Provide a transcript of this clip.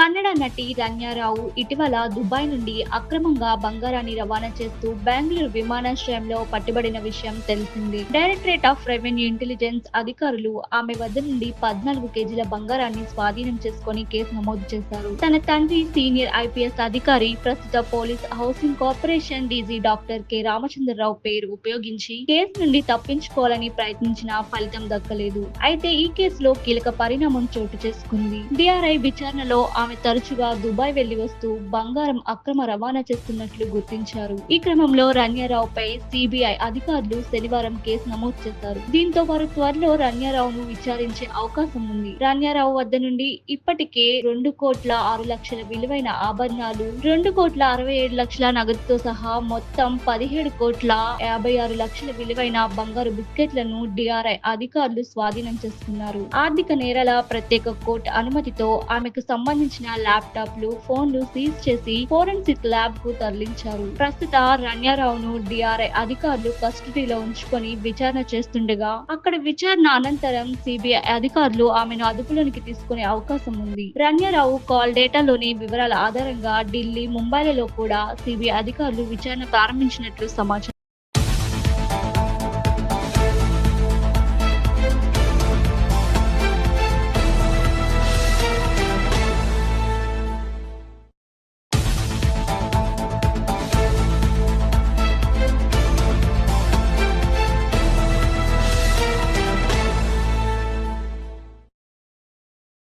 కన్నడ నటి రన్యారావు ఇటీవల దుబాయ్ నుండి అక్రమంగా బంగారాన్ని రవాణా చేస్తూ బెంగళూరు విమానాశ్రయంలో పట్టుబడిన విషయం తెలిసింది. డైరెక్టరేట్ ఆఫ్ రెవెన్యూ ఇంటెలిజెన్స్ అధికారులు ఆమె వద్ద నుండి పద్నాలుగు కేజీల బంగారాన్ని స్వాధీనం చేసుకొని కేసు నమోదు చేశారు. తన తండ్రి సీనియర్ ఐపీఎస్ అధికారి ప్రస్తుత police housing corporation DG doctor K. Ramachandra Rao పేరు ఉపయోగించి కేసు నుండి తప్పించుకోవాలని ప్రయత్నించినా ఫలితం దక్కలేదు. అయితే ఈ కేసులో కీలక పరిణామం చోటు చేసుకుంది. డిఆర్ఐ విచారణలో ఆమె ఆమె తరచుగా దుబాయ్ వెళ్ళి వస్తూ బంగారం అక్రమ రవాణా చేస్తున్నట్లు గుర్తించారు. ఈ క్రమంలో రన్యారావుపై సిబిఐ అధికారులు శనివారం కేసు నమోదు చేశారు. దీంతో వారు త్వరలో రన్యారావును విచారించే అవకాశం ఉంది. రన్యారావు వద్ద నుండి ఇప్పటికే రెండు కోట్ల ఆరు లక్షల విలువైన ఆభరణాలు రెండు కోట్ల అరవై ఏడు లక్షల నగదుతో సహా మొత్తం పదిహేడు కోట్ల యాభై ఆరు లక్షల విలువైన బంగారు బిస్కెట్లను డిఆర్ఐ అధికారులు స్వాధీనం చేసుకున్నారు. ఆర్థిక నేరాల ప్రత్యేక కోర్టు అనుమతితో ఆమెకు సంబంధించిన ల్యాప్టాప్లు ఫోన్లు సీజ్ చేసి ఫోరెన్సిక్ ల్యాబ్కు తరలించారు. ప్రస్తుత రణ్యారావును డిఆర్ఐ అధికారులు కస్టడీలో ఉంచుకొని విచారణ చేస్తుండగా అక్కడ విచారణ అనంతరం సిబిఐ అధికారులు ఆమెను అదుపులోనికి తీసుకునే అవకాశం ఉంది. రణ్యారావు కాల్ డేటాలోని వివరాల ఆధారంగా ఢిల్లీ ముంబైలలో కూడా సిబిఐ అధికారులు విచారణ ప్రారంభించినట్లు సమాచారం